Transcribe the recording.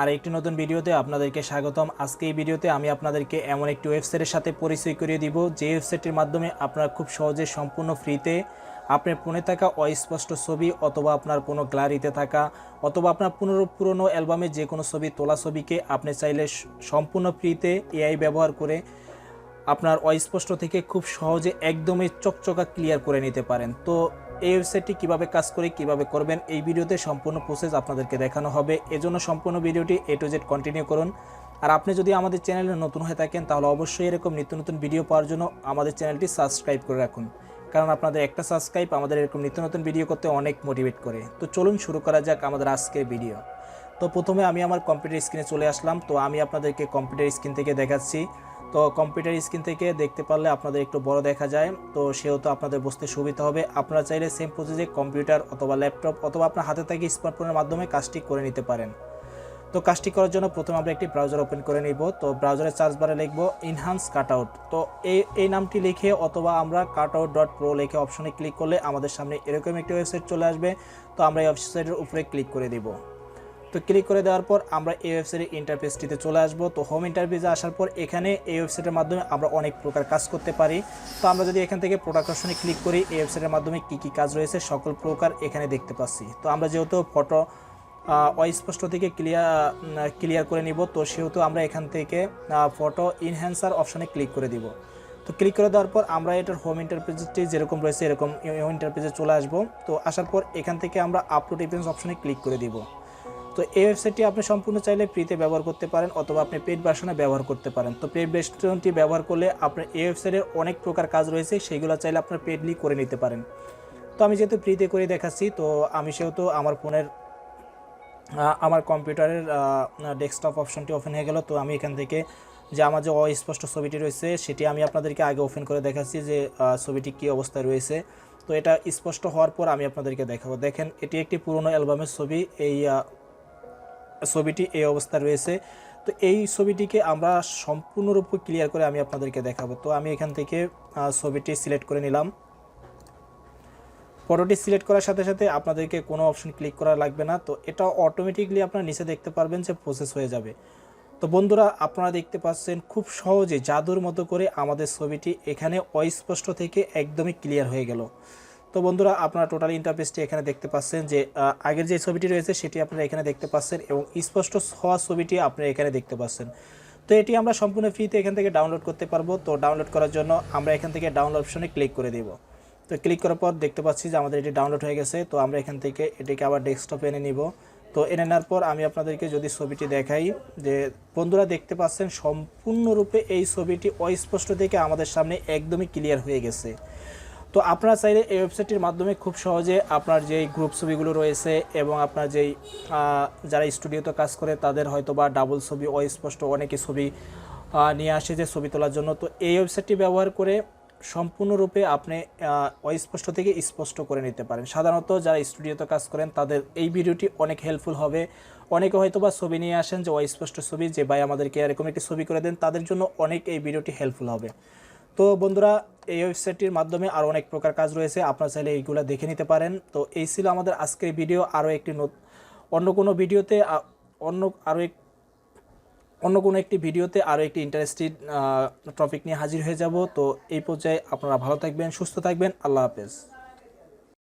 আর একটি নতুন ভিডিওতে আপনাদেরকে স্বাগতম। আজকে এই ভিডিওতে আমি আপনাদেরকে এমন একটি ওয়েবসাইটের সাথে পরিচয় করিয়ে দিব, যে ওয়েবসাইটের মাধ্যমে আপনারা খুব সহজে সম্পূর্ণ ফ্রিতে আপনার ফোনে থাকা অস্পষ্ট ছবি অথবা আপনার কোনো গ্যালারিতে থাকা অথবা আপনার পুনর, পুরনো অ্যালবামে যে কোনো ছবি, তোলা ছবিকে আপনি চাইলে সম্পূর্ণ ফ্রিতে এআই ব্যবহার করে আপনার অস্পষ্ট থেকে খুব সহজে একদমই চকচকা ক্লিয়ার করে নিতে পারেন। তো এই ওয়েবসাইটটি কীভাবে কাজ করে, কীভাবে করবেন, এই ভিডিওতে সম্পূর্ণ প্রসেস আপনাদেরকে দেখানো হবে। এজন্য সম্পূর্ণ ভিডিওটি এ টু জেড কন্টিনিউ করুন। আর আপনি যদি আমাদের চ্যানেলে নতুন হয়ে থাকেন, তাহলে অবশ্যই এরকম নিত্য নতুন ভিডিও পাওয়ার জন্য আমাদের চ্যানেলটি সাবস্ক্রাইব করে রাখুন। কারণ আপনাদের একটা সাবস্ক্রাইব আমাদের এরকম নিত্য নতুন ভিডিও করতে অনেক মোটিভেট করে। তো চলুন শুরু করা যাক আমাদের আজকের ভিডিও তো প্রথমে আমি আমার কম্পিউটার স্ক্রিনে চলে আসলাম। তো আমি আপনাদেরকে কম্পিউটার স্ক্রিন থেকে দেখাচ্ছি। তো কম্পিউটার স্ক্রিন থেকে দেখতে পারলে আপনাদের একটু বড় দেখা যায়, তো সেহেতু আপনাদের বুঝতে সুবিধা হবে। আপনারা চাইলে সেম প্রসেসে কম্পিউটার অথবা ল্যাপটপ অথবা আপনার হাতে থাকি স্মার্টফোনের মাধ্যমে কাজটি করে নিতে পারেন। তো কাজটি করার জন্য প্রথমে আমরা একটি ব্রাউজার ওপেন করে নিব। তো ব্রাউজারের সার্চ বারে লিখব ইনহান্স কাটআউট তো এই এই নামটি লিখে অথবা আমরা কাটআউট ডট প্রো লিখে অপশনে ক্লিক করলে আমাদের সামনে এরকম একটি ওয়েবসাইট চলে আসবে। তো আমরা এই ওয়েবসাইটের উপরে ক্লিক করে দিব। তো ক্লিক করে দেওয়ার পর আমরা এই ওয়েবসাইটের ইন্টারফেসটিতে চলে আসব। তো হোম ইন্টারফেসে আসার পর এখানে এই ওয়েবসাইটের মাধ্যমে আমরা অনেক প্রকার কাজ করতে পারি। তো আমরা যদি এখান থেকে প্রোডাক্ট অপশনে ক্লিক করি, এই ওয়েবসাইটের মাধ্যমে কী কী কাজ রয়েছে সকল প্রকার এখানে দেখতে পাচ্ছি। তো আমরা যেহেতু ফটো অস্পষ্ট থেকে ক্লিয়ার ক্লিয়ার করে নিব, তো সেহেতু আমরা এখান থেকে ফটো ইনহ্যান্সার অপশনে ক্লিক করে দিব। তো ক্লিক করে দেওয়ার পর আমরা এটার হোম ইন্টারপ্রেজটি যেরকম রয়েছে এরকম ইন্টারপ্রেজে চলে আসব। তো আসার পর এখান থেকে আমরা আপলোড ইভেন্টস অপশনে ক্লিক করে দিব। তো এই ওয়েবসাইটটি আপনি সম্পূর্ণ চাইলে ফ্রিতে ব্যবহার করতে পারেন অথবা আপনি পেড ভার্সনে ব্যবহার করতে পারেন। তো পেড ভার্সনটি ব্যবহার করলে আপনার এই ওয়েবসাইটের অনেক প্রকার কাজ রয়েছে সেইগুলো চাইলে আপনার পেডলি করে নিতে পারেন। তো আমি যেহেতু ফ্রিতে করে দেখাচ্ছি, তো আমি সেহেতু আমার ফোনের আমার কম্পিউটারের ডেস্কটপ অপশনটি ওপেন হয়ে গেল। তো আমি এখান থেকে যে আমার যে অস্পষ্ট ছবিটি রয়েছে, সেটি আমি আপনাদেরকে আগে ওপেন করে দেখাচ্ছি যে ছবিটি কী অবস্থায় রয়েছে। তো এটা স্পষ্ট হওয়ার পর আমি আপনাদেরকে দেখাবো। দেখেন, এটি একটি পুরনো অ্যালবামের ছবি। এই ছবিটি এই অবস্থায় রয়েছে। তো এই ছবিটিকে আমরা সম্পূর্ণরূপে ক্লিয়ার করে আমি আপনাদেরকে দেখাবো। তো আমি এখান থেকে ছবিটি সিলেক্ট করে নিলাম। ফটোটি সিলেক্ট করার সাথে সাথে আপনাদেরকে কোনো অপশন ক্লিক করা লাগবে না। তো এটা অটোমেটিকলি আপনারা নিচে দেখতে পারবেন যে প্রসেস হয়ে যাবে। তো বন্ধুরা, আপনারা দেখতে পাচ্ছেন খুব সহজে জাদুর মতো করে আমাদের ছবিটি এখানে অস্পষ্ট থেকে একদমই ক্লিয়ার হয়ে গেল। তো বন্ধুরা আপনারা টোটাল ইন্টারফেসটি এখানে দেখতে পাচ্ছেন যে আগের যে ছবিটি রয়েছে সেটি আপনারা এখানে দেখতে পাচ্ছেন এবং স্পষ্ট হওয়া ছবিটি আপনারা এখানে দেখতে পাচ্ছেন। তো এটি আমরা সম্পূর্ণ ফ্রিতে এখান থেকে ডাউনলোড করতে পারব। তো ডাউনলোড করার জন্য আমরা এখান থেকে ডাউনলোড অপশনে ক্লিক করে দেব। তো ক্লিক করার পর দেখতে পাচ্ছি যে আমাদের এটি ডাউনলোড হয়ে গেছে। তো আমরা এখান থেকে এটিকে আবার ডেস্কটপে এনে নিব। তো এনে নেওয়ার পর আমি আপনাদেরকে যদি ছবিটি দেখাই যে, বন্ধুরা দেখতে পাচ্ছেন সম্পূর্ণরূপে এই ছবিটি অস্পষ্ট থেকে আমাদের সামনে একদমই ক্লিয়ার হয়ে গেছে। তো আপনারা চাইলে এই ওয়েবসাইটটির মাধ্যমে খুব সহজে আপনার যেই গ্রুপ ছবিগুলো রয়েছে এবং আপনার যেই যারা স্টুডিওতে কাজ করে তাদের হয়তো বা ডাবল ছবি, অস্পষ্ট অনেকে ছবি নিয়ে আসে যে ছবি তোলার জন্য। তো এই ওয়েবসাইটটি ব্যবহার করে সম্পূর্ণরূপে আপনি অস্পষ্ট থেকে স্পষ্ট করে নিতে পারেন। সাধারণত যারা স্টুডিওতে কাজ করেন তাদের এই ভিডিওটি অনেক হেল্পফুল হবে। অনেকে হয়তো বা ছবি নিয়ে আসেন যে অস্পষ্ট ছবি, যে ভাই আমাদেরকে এরকম একটি ছবি করে দেন, তাদের জন্য অনেক এই ভিডিওটি হেল্পফুল হবে। তো বন্ধুরা এই ওয়েবসাইটটির মাধ্যমে আরও অনেক প্রকার কাজ রয়েছে। আপনারা চাইলে এইগুলো দেখে নিতে পারেন। তো এই ছিল আমাদের আজকের ভিডিও। আরও একটি অন্য কোনো ভিডিওতে অন্য, আরও এক, অন্য কোনো একটি ভিডিওতে আরও একটি ইন্টারেস্টিং টপিক নিয়ে হাজির হয়ে যাব। তো এই পর্যায়ে আপনারা ভালো থাকবেন, সুস্থ থাকবেন। আল্লাহ হাফেজ।